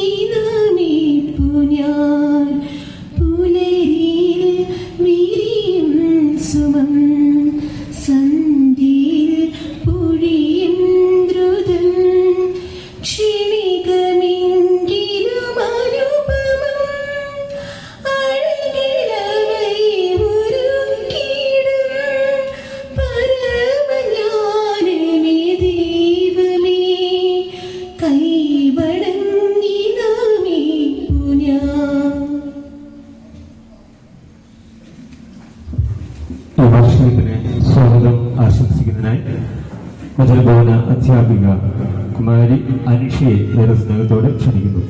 Meninas! സ്വാഗതം ആശംസിക്കുന്നതിനായി വചനഭവന അധ്യാപിക കുമാരി അനിഷയെ ഏറെ സ്നേഹത്തോടെ ക്ഷണിക്കുന്നു.